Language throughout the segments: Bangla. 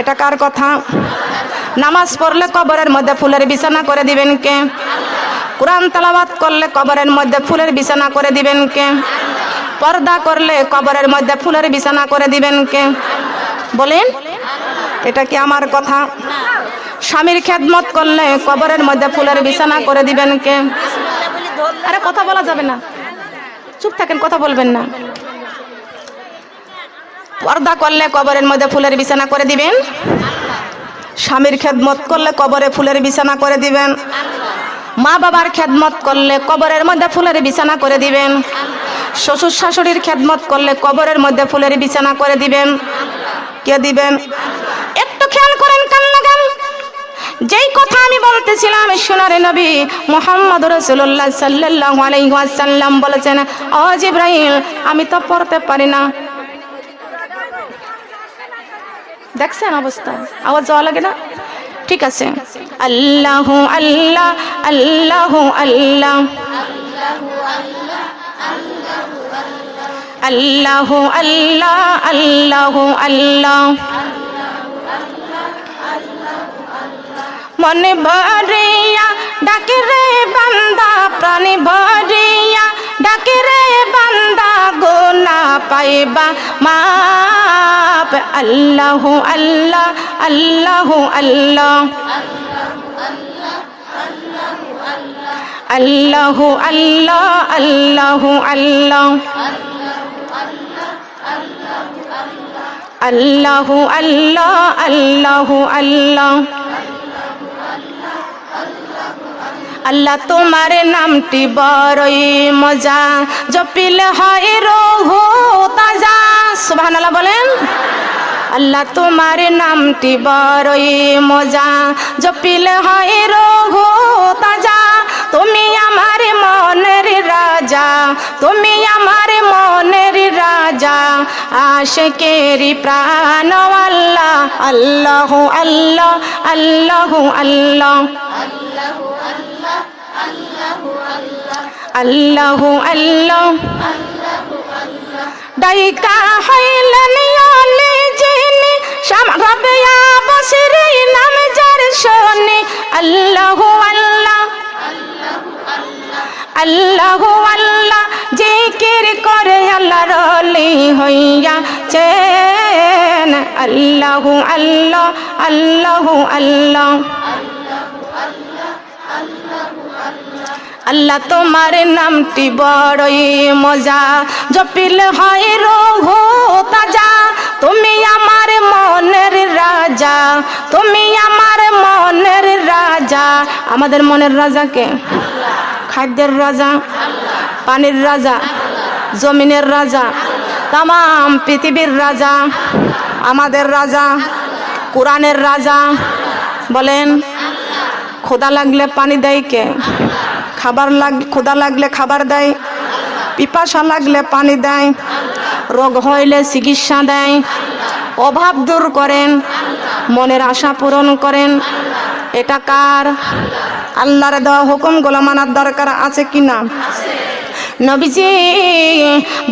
এটা কার কথা? নামাজ পড়লে কবরের মধ্যে ফুলের বিছানা করে দিবেন কে? কোরআন তালাবাত করলে কবরের মধ্যে ফুলের বিছানা করে দিবেন কে? পর্দা করলে কবরের মধ্যে ফুলের বিছানা করে দিবেন কে? বলেন, এটা কি আমার কথা? স্বামীর খেদমত করলে কবরের মধ্যে ফুলের বিছানা করে দিবেন কে? আরে কথা বলা যাবে না। চুপ থাকেন, কথা বলবেন না। পর্দা করলে কবরের মধ্যে ফুলের বিছানা করে দিবেন। স্বামীর খেদমত করলে কবরে ফুলের বিছানা করে দিবেন। মা বাবার খেদমত করলে কবরের মধ্যে ফুলের বিছানা করে দিবেন। শ্বশুর শাশুড়ির খেদমত করলে কবরের মধ্যে ফুলের বিছানা করে দিবেন। কে দিবেন? একটু খেয়াল করেন কান লাগান যেই কথা আমি বলতেছিলাম, সোনারে নবী মোহাম্মদ রসুল্লাহ সাল্লাহ আলাইসাল্লাম বলেছেন অজ ইব্রাহিম আমি তো পড়তে পারি না। দেখছেন অবস্থা? আওয়াজ যাওয়া লাগে না? ঠিক আছে। আল্লাহ আল্লাহ আল্লাহ আল্লাহ। আল্লাহ আল্লাহ আল্লাহ আল্লাহ। মনে ভরিয়া ডাকে রে বান্দা, প্রাণী ভরিয়া ডাকে রে বান্দা, গোনা পাইবা মাপ। আল্লাহ আল্লাহ আল্লাহ আল্লাহ। আল্লাহ আল্লাহ আল্লাহ আল্লাহ। আল্লাহ আল্লাহ আল্লাহ আল্লাহ। আল্লাহ তোমার নামটি বড়ই মজা। জপিল হয় রোহো তাজা। সুবহানাল্লাহ বলেন। আল্লাহ তোমার নামটি বড়ই মজা। জপিল হয় রোহো তাজা। তুমি আমার মনের রাজা। তুমি আমার মনের রাজা। আশেকেরি প্রাণ আল্লাহ আল্লাহ আল্লাহ আল্লাহ। আল্লাহ আল্লাহ আল্লাহ। ডাইকা হইলেন অলি যিনি সামগাবিয়া বসরি নাম যার শোনে। আল্লাহ আল্লাহ। আল্লাহ আল্লাহ জিকির করে আল্লাহ রলি হইয়া চেন। আল্লাহ আল্লাহ আল্লাহ আল্লাহ। আল্লাহ তোমার নামটি বড়ই মজা। জপিল হয় রোহো তাজা। তুমি আমার মনের রাজা। তুমি আমার মনের রাজা। আমাদের মনের রাজাকে খাদ্যের রাজা। পানির রাজা। জমিনের রাজা। তাম পৃথিবীর রাজা। আমাদের রাজা। কোরআনের রাজা। বলেন, খোদা লাগলে পানি দেয় কে? খাবার লাগ ক্ষুদা লাগলে খাবার দেয়, পিপাসা লাগলে পানি দেয়, রোগ হইলে চিকিৎসা দেয়, অভাব দূর করেন, মনের আশা পূরণ করেন। এটা কার? আল্লাহর দেওয়া হুকুম গোলামানার দরকার আছে কি না নবীজি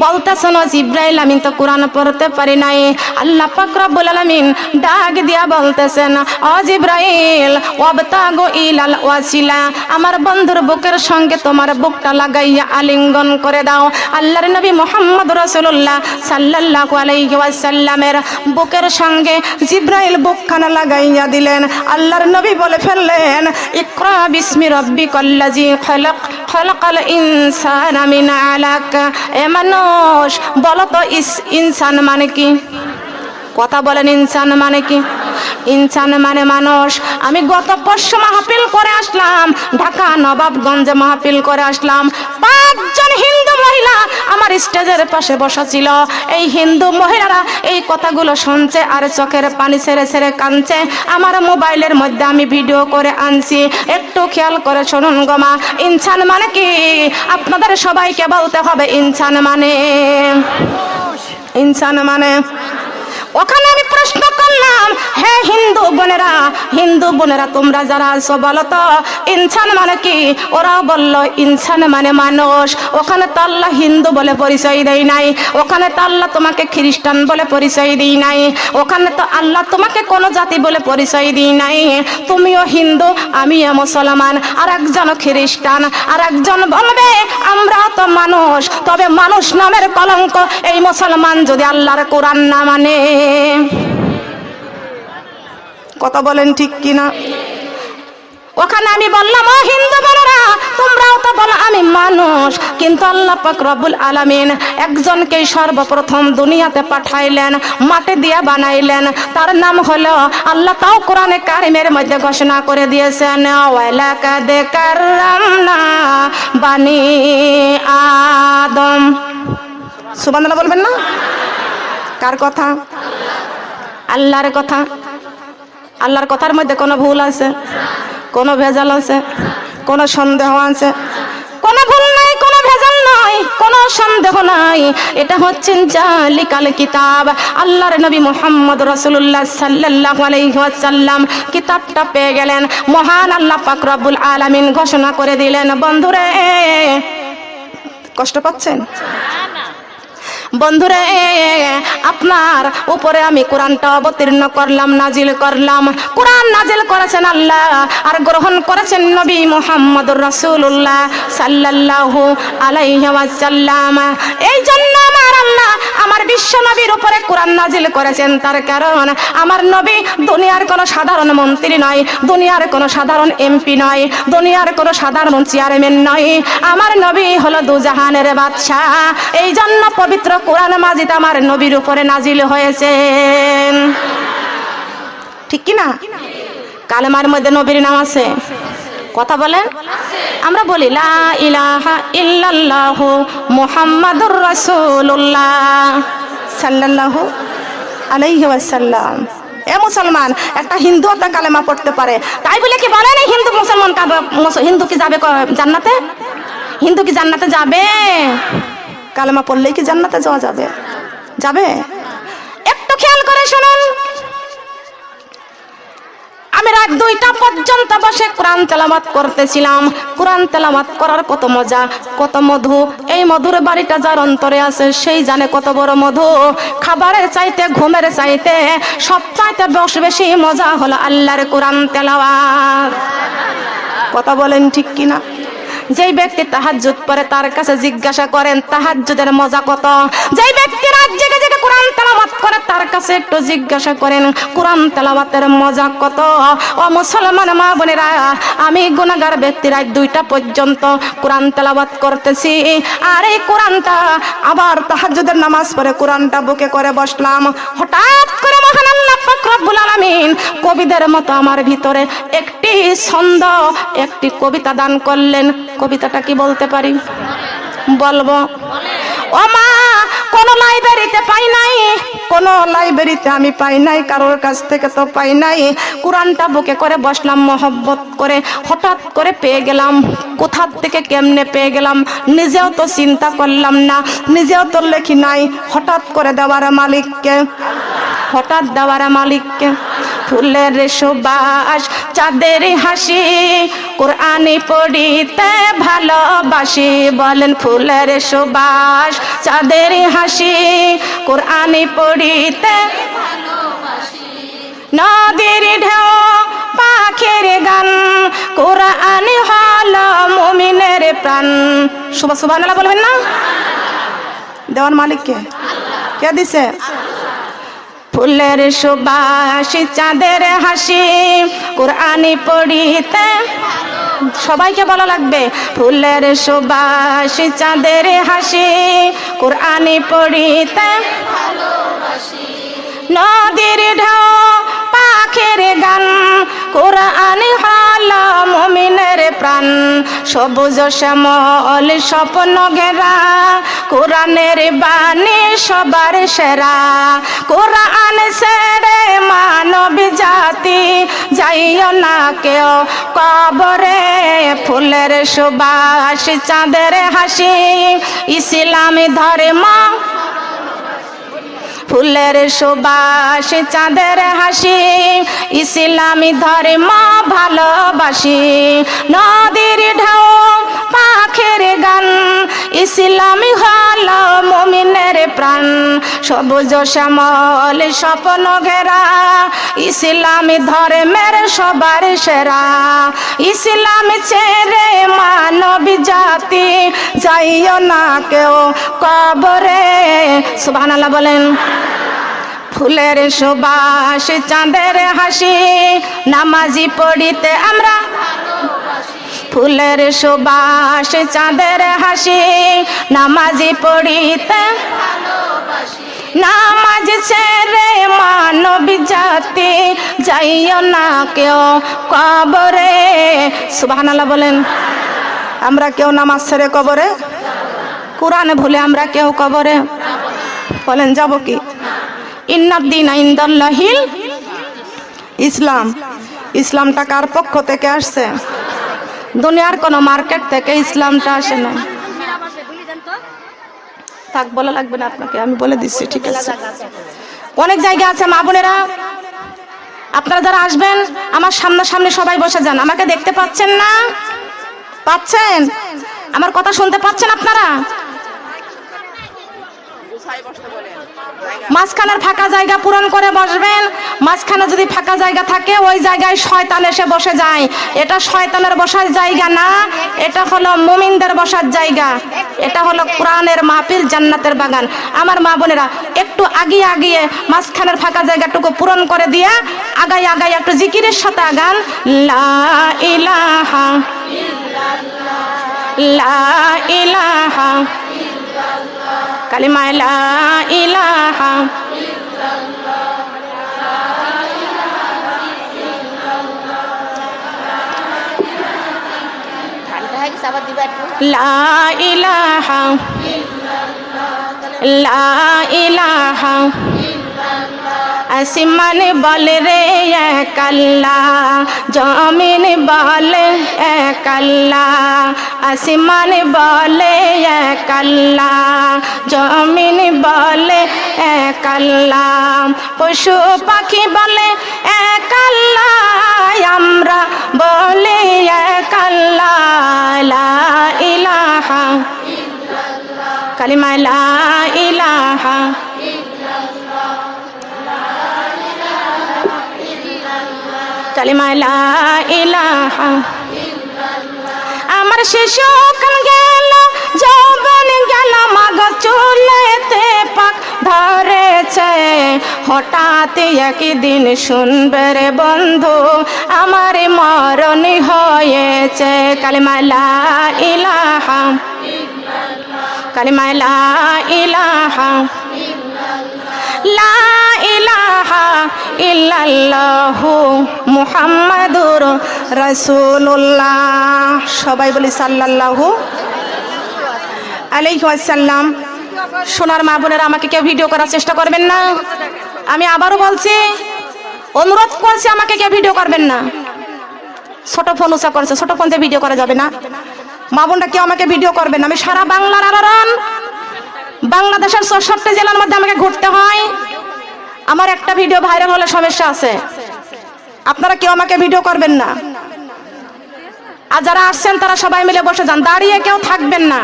বলতেছেন জিব্রাইল, আমি তো কোরআন পড়তে পারি নাই। আল্লাহ পাক রব্বুল আলামিন ডাক দিয়া বলতেছেন, ও জিব্রাইল ইলাল ওয়াসিলা, আমার বন্ধুর বুকের সঙ্গে তোমার বুকটা লাগাইয়া আলিঙ্গন করে দাও। আল্লাহর নবী মুহাম্মদ রাসূলুল্লাহ সাল্লাল্লাহু আলাইহি ওয়াসাল্লামের বুকের সঙ্গে জিব্রাইল বুকখানা লাগাইয়া দিলেন। আল্লাহর নবী বলে ফেললেন, ইকরা বিসমি কল্লাজি খলাক। খলাকাল ইনসান মিন আলাক এ মানুষ বলো তো ইস ইনসান মানে কি? কথা বলেন ইনসান মানে কি? ইনসান মানে মানুষ। আমি গত পরশু মাহফিল করে আসলাম, ঢাকা নবাবগঞ্জে মাহফিল করে আসলাম। পাঁচজন হিন্দু মহিলা আমার স্টেজের পাশে বসা ছিল এই হিন্দু মহিলারা এই কথাগুলো শুনছে আর চোখের পানি ছেড়ে ছেড়ে কাঁদছে। আমার মোবাইলের মধ্যে আমি ভিডিও করে আনছি। একটু খেয়াল করে শুনুন গমা ইনসান মানে কি? আপনাদের সবাইকে বলতে হবে ইনসান মানে। ইনসান মানে? ওখানে প্রশ্ন হে হিন্দু বোনেরা হিন্দু বোনেরা, তোমরা যারা আছো বলো তো, ইনসান মানে কি? ওরা বলল, ইনসান মানে মানুষ। ওখানে তো আল্লাহ হিন্দু বলে পরিচয় দেয় নাই। ওখানে তো আল্লাহ তোমাকে খ্রিস্টান বলে পরিচয় দিই নাই। ওখানে তো আল্লাহ তোমাকে কোনো জাতি বলে পরিচয় দিই নাই। তুমিও হিন্দু, আমিও মুসলমান। আর একজন খ্রিস্টান আর একজন বলবে, আমরা তো মানুষ। তবে মানুষ নামের কলঙ্ক এই মুসলমান যদি আল্লাহর কোরআন না মানে। কথা বলেন ঠিক কিনা? ওখানে আমি বললাম, ও হিন্দু বোনেরা, তোমরাও তো বলো আমি মানুষ। কিন্তু আল্লাহ পাক রব্বুল আলামিন একজনকে সর্বপ্রথম দুনিয়াতে পাঠাইলেন, মাটি দিয়ে বানাইলেন। তার নাম হলো আল্লাহ তাও কোরআনে কারিমের মধ্যে ঘোষণা করে দিয়েছেন, ওয়ালাকাদ কাররামনা বানি আদম। সুবহানাল্লাহ বলবেন না? কার কথা? আল্লাহর কথা। আল্লাহর কথার মধ্যে কোনো ভুল আছে? কোনো ভেজাল আছে? কোনো সন্দেহ আছে? কোনো ভুল নাই, কোনো ভেজাল নাই, কোনো সন্দেহ নাই। এটা হচ্ছেন জালিকাল কিতাব। আল্লাহর নবী মুহাম্মদ রাসূলুল্লাহ সাল্লাল্লাহু আলাইহি ওয়াসাল্লাম কিতাবটা পেয়ে গেলেন। মহান আল্লাহ রব্বুল আলামিন ঘোষণা করে দিলেন, বন্ধুরে, কষ্ট পাচ্ছেন? বন্ধুরে, আপনার উপরে আমি কোরআনটা অবতীর্ণ করলাম, নাজিল করলাম। কোরআন নাজিল করেছেন আল্লাহ আর গ্রহণ করেছেন নবী মোহাম্মদ রসুল্লাহ সাল্লাহ আলাইহাল্লাম এই জন্য নবীর উপরে কোরআন নাজিল করেছেন, তার কারণ আমার নবী দুনিয়ার কোনো সাধারণ মন্ত্রী নয়, দুনিয়ার কোনো সাধারণ এমপি নয়, দুনিয়ার কোনো সাধারণ চেয়ারম্যান নয়। আমার নবী হলো দুজাহানের বাদশাহ এই জন্য পবিত্র কোরআন মাজিদ আমার নবীর উপরে নাজিল হয়েছে। ঠিক কি না কালেমার মধ্যে নবীর নাম আছে? কথা বলেন। আমরা বলি, লা ইলাহা ইল্লাল্লাহু মুহাম্মাদুর রাসূলুল্লাহ। সাল্লাল্লাহু আলাইহি ওয়াসাল্লাম। এ মুসলমান, একটা হিন্দু একটা কালেমা পড়তে পারে। তাই বলে কি বলেন না হিন্দু মুসলমান হিন্দু কি যাবে জান্নাতে? হিন্দু কি জান্নাতে যাবে? কালেমা পড়লেই কি জান্নাতে যাওয়া যাবে? যাবে? একটু খেয়াল করে শুনুন। আমি রাত দুইটা পর্যন্ত বসে কোরআন তেলামাত করতেছিলাম। কোরআন তেলামাত করার কত মজা, কত মধু। এই মধুর বাড়িটা যার অন্তরে আছে, সেই জানে কত বড় মধু। খাবারের চাইতে, ঘুমের চাইতে সব চাইতে বস বেশি মজা হলো আল্লাহর কোরআন তেলাওয়াত। কথা বলেন ঠিক কিনা? যেই ব্যক্তি তাহাজ্জুদ পড়ে তার কাছে জিজ্ঞাসা করেন, তাহাজ্জুদের মজা কত? যেই ব্যক্তি রাত জেগে জেগে কোরআন তেলাওয়াত করে, তার কাছে একটু জিজ্ঞাসা করেন, কোরআন তেলাওয়াতের মজা কত? ও মুসলমান মা বোনেরা, আমি গুনাহগার ব্যক্তি রাত দুইটা পর্যন্ত কোরআন তেলাওয়াত করতেছি। আর এই কোরআনটা আবার তাহাজ্জুদের নামাজ পড়ে কোরআনটা বুকে করে বসলাম। হঠাৎ করে মহান আল্লাহ কবিদের মতো আমার ভিতরে একটি ছন্দ, একটি কবিতা দান করলেন। কবিতাটা কি বলতে পারি? বলব। ও মা, কোন লাইব্রেরিতে পাই নাই? কোন লাইব্রেরিতে আমি পাই নাই, কারোর কাছ থেকে তো পাই নাই। কোরআনটা বুকে করে বসলাম, মহব্বত করে, হঠাৎ করে পেয়ে গেলাম। কোথা থেকে কেমনে পেয়ে গেলাম? নিজেও তো চিন্তা করলাম না, নিজেও তো লেখি নাই। হঠাৎ করে দেওয়ার মালিককে হঠাৎ দেওয়ার মালিককে ফুলের সুবাস, চাঁদের হাসি, কোরআনে পড়িতে ভালোবাসি। বলেন, ফুলের সুবাস, চাঁদের হাসি, কোরআনে পড়িতে নদীর ঢেউ, পাখির গান, কোরআন হল মুমিনের প্রাণ। সুবা সুবাহ বলবেন না? দেওয়ার মালিককে? কে দিছে? ফুলের সুবাস, চাঁদের হাসি, কোরআনি পড়িতে সবাইকে বলা লাগবে। ফুলের সুবাস, চাঁদের হাসি, কোরআনি পড়িতে নদীর ঢেউ, পাখের গান কোরআন হল মুমিনের প্রাণ। সবুজ শ্যামল স্বপ্ন ঘেরা। কোরআনের বাণী সবার সেরা। কোরআন ছেড়ে মানব জাতি যাইও না কেউ কবরে। ফুলের সুবাস, চাঁদের হাসি, ইসলামী ধর্ম ফুলের সুবাস চাঁদের হাসি ইসলামী মা ভালোবাসি। নদীর ঢেউ পাখের গান ইসলামী হল মমিনের প্রাণ। সবুজ শ্যামল স্বপ্ন ঘেরা। ইসলামী ধর্মের সবার সেরা। ইসলাম ছেড়ে মানব জাতি যাইও না কেউ কবরে। সুবহানাল্লাহ বলেন, ফুলের সুবাস, চাঁদের হাসি, নামাজি পড়িতে আমরা ফুলের সুবাস, চাঁদের হাসি, নামাজি পড়িতে নামাজ ছেড়ে মানব জাতি, যাইও না কেউ কবরে। সুবহানাল্লাহ বলেন, আমরা কেউ নামাজ ছেড়ে কবরে? কোরআনে ভুলে আমরা কেউ কবরে? বলেন, যাব কি? ইন্নাদ্দিন ইন্দাল্লাহিল ইসলাম। ইসলামটা কার পক্ষ থেকে আসছে? দুনিয়ার কোনো মার্কেট থেকে ইসলামটা আসে না। থাক, বলা লাগবে না আপনাকে, আমি বলে দিচ্ছি, ঠিক আছে। অনেক জায়গা আছে, মা বোনেরা। আপনারা যারা আসবেন, আমার সামনাসামনি সবাই বসে যান। আমাকে দেখতে পাচ্ছেন না? পাচ্ছেন? আমার কথা শুনতে পাচ্ছেন আপনারা? মাঝখানের ফাঁকা জায়গা পূরণ করে বসবেন। মাঝখানে যদি ফাঁকা জায়গা থাকে, ওই জায়গায় শয়তান এসে বসে যায়। এটা শয়তানের বসার জায়গা না, এটা হলো মুমিনদের বসার জায়গা। এটা হলো কোরআনের মাহফিল জান্নাতের বাগান। আমার মা বোনেরা, একটু আগিয়ে আগিয়ে মাঝখানের ফাঁকা জায়গাটুকু পূরণ করে দিয়ে আগাই আগাই একটু জিকিরের সাথে আগান। লা ইলাহা লা ইলাহা কালিমায় লা ইলাহা লা ইলাহা লা ইলাহা আসমান বলে রে কাল্লা জমিন বলে কাল্লা আসমান বলে কাল্লা জমিন বলে কাল্লা পশু পাখি বলে কাল্লা আমরা বলে কাল্লা লা ইলাহা কালিমা লা ইলাহা কালিমা ইলাহা আমার শিশু কাল গেল, যৌবন গেল, মাগ চুলেতে পাক ধরেছে। হঠাৎ একদিন শুনবে রে বন্ধু, আমার মরণ হয়েছে। কালিমা লা ইলাহা কালিমা লা ইলাহা লা মুহাম্মাদুর রাসূলুল্লাহ। সবাই বলি সাল্লাল্লাহু আলাইহি সোনার মা বোনেরা, আমাকে কেউ ভিডিও করার চেষ্টা করবেন না? আমি আবারও বলছি, অনুরোধ করছি, আমাকে কেউ ভিডিও করবেন না। ছোট ফোন উঁচা করছে, ছোট ফোন দিয়ে ভিডিও করা যাবে না। মা বোনরা কেউ আমাকে ভিডিও করবেন আমি সারা বাংলার আলোড়ন বাংলাদেশের চৌষট্টি জেলার মধ্যে আমাকে ঘুরতে হয়। আমার একটা ভিডিও ভাইরাল হলে সমস্যা আছে। আপনারা কেউ আমাকে ভিডিও করবেন না। আর যারা আসছেন, তারা সবাই মিলে বসে যান। দাঁড়িয়ে কেউ থাকবেন না।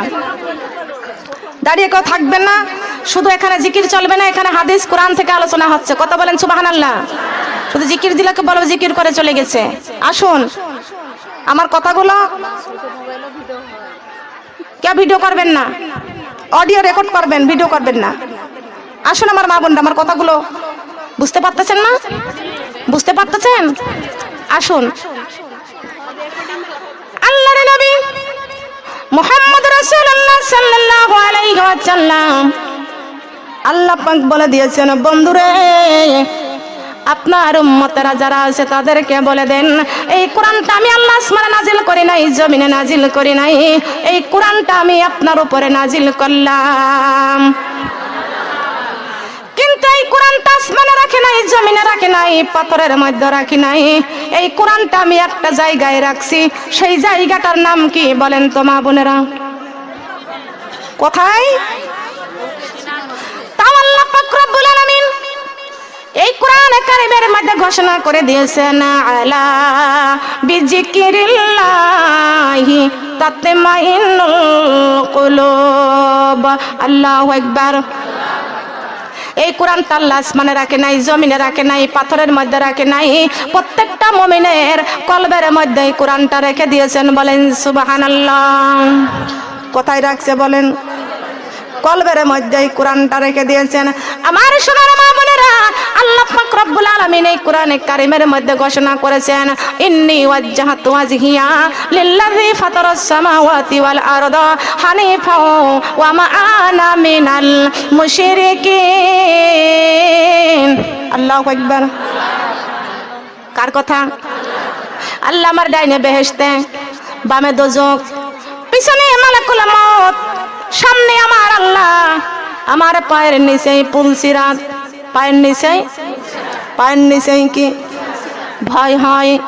দাঁড়িয়ে কেউ থাকবেন না। শুধু এখানে জিকির চলবে না, এখানে হাদিস, কোরআন থেকে আলোচনা হচ্ছে। কথা বলেন সুবাহান আল্লাহ শুধু জিকির দিলাকে বলব জিকির করে চলে গেছে। আসুন। আমার কথাগুলো কে ভিডিও করবেন না? অডিও রেকর্ড করবেন ভিডিও করবেন না। আসুন আমার মা বোনরা, আমার কথাগুলো বুঝতে পারতেছেন না? বুঝতে পারতেছেন? আসুন। আল্লাহর নবী মুহাম্মদ রাসূলুল্লাহ সাল্লাল্লাহু আলাইহি ওয়াসাল্লাম আল্লাহ পাক বলে দিয়েছেন, বন্ধুরে আপনার উম্মতেরা যারা আছে তাদেরকে বলে দেন, এই কোরআনটা আমি আল্লাহ আসমানে নাজিল করি নাই, জমিনে নাজিল করি নাই। এই কোরআনটা আমি আপনার উপরে নাজিল করলাম। কিন্তু এই কোরআনটা আসমানে রাখি নাই, জমিনে রাখি নাই, পাথরের মধ্যে রাখি নাই। এই কোরআনটা আমি একটা জায়গায় রাখছি, সেই জায়গাটার নাম কি বলেন তো মা বোনেরা? কোথায়? তাও আল্লাহ পাক রব্বুল আলামিন এই কোরআন কারিমের মধ্যে ঘোষণা করে দিয়েছেন, আলা বিজিকিরিল্লাহি তাতমাইন্নুল কুলুব। আল্লাহু আকবার। এই কোরআন তাল্লা আসমানে রাখে নাই, জমিনে রাখে নাই, পাথরের মধ্যে রাখে নাই, প্রত্যেকটা মমিনের কলবের মধ্যে এই কোরআনটা রেখে দিয়েছেন, বলেন সুবহানাল্লাহ। কোথায় রাখছে বলেন? কলবের মধ্যে কোরআনটা রেখে দিয়েছেন। আমার সোনার মা বোনেরা, আল্লাহ পাক রব্বুল আলামিন এই কোরআনে কারিমের মধ্যে ঘোষণা করেছেন, ইন্নি ওয়াজ্জাহাতু ওয়াজহিয়া লিল্লাযী ফাতারাস সামাওয়াতি ওয়াল আরদা হানিফা ওয়া মা আনা মিনাল মুশরিকিন। আল্লাহু আকবার। কার কথা? আল্লাহ আমার ডাইনে বেহেশতে, বামে দোজক, পিছনে মালাকুল মত সামনে আমার আল্লাহ। আমার পায়ের নিচে পুলসিরাত পায়ের নিচে পায়ের নিচে কি? ভয় হয়।